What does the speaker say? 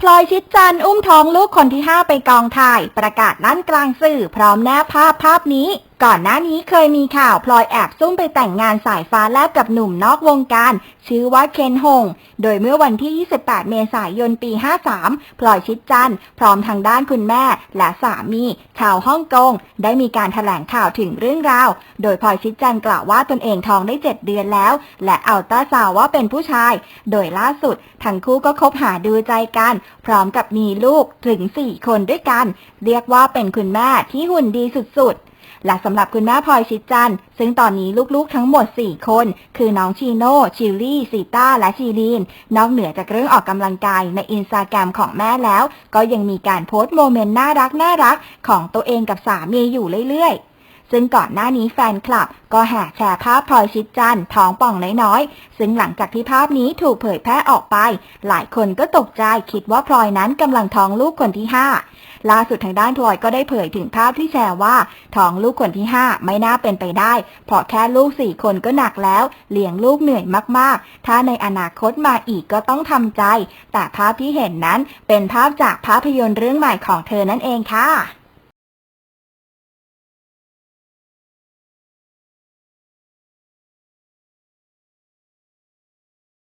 พลอยชิดจันทร์อุ้มท้องลูกคนที่ห้าไปกองถ่าย ประกาศลั่นกลางสื่อพร้อมแนบภาพภาพนี้ ก่อนหน้านี้เคยมีข่าวพลอยแอบซุ่มไปแต่งงานสายฟ้าแลบกับหนุ่มนอกวงการ ชื่อว่าเคนฮง โดยเมื่อวันที่ 28 เมษายนปี 53 พลอยชิดจันทร์พร้อมทางด้านคุณแม่และสามีชาวฮ่องกง ได้มีการแถลงข่าวถึงเรื่องราว โดยพลอยชิดจันทร์กล่าวว่าตนเองท้องได้ 7 เดือนแล้ว และอัลตราซาวว่าเป็นผู้ชาย โดยล่าสุดทั้งคู่ก็คบหาดูใจกัน พร้อมกับมีลูกถึง 4 คนด้วยกัน เรียกว่าเป็นคุณแม่ที่หุ่นดีสุดๆ และสำหรับคุณแม่พลอยชิดจันทร์ซึ่งตอนนี้ลูกๆทั้งหมด 4 คน คือน้องชีโน่ ชิลลี่ซีต้า และชีลีน นอกเหนือจากเรื่องออกกำลังกายในอินสตาแกรมของแม่แล้ว ก็ยังมีการโพสต์โมเมนต์น่ารักน่ารักของตัวเองกับสามีอยู่เรื่อยๆ ซึ่งก่อนหน้านี้แฟนคลับ ก็แห่แชร์ภาพพลอยชิดจันทร์ท้องป่องน้อยๆ ซึ่งหลังจากที่ภาพนี้ถูกเผยแพร่ออกไป หลายคนก็ตกใจคิดว่าพลอยนั้นกำลังท้องลูกคนที่ 5 ล่าสุดทางด้านพลอยก็ได้เผยถึงภาพที่แชร์ว่าท้องลูกคนที่ 5 ไม่น่าเป็นไปได้ เพราะแค่ลูก 4 คนก็หนักแล้ว เลี้ยงลูกเหนื่อยมากๆ ถ้าในอนาคตมาอีกก็ต้องทำใจ แต่ภาพที่เห็นนั้นเป็นภาพจากภาพยนตร์เรื่องใหม่ของเธอนั่นเองค่ะ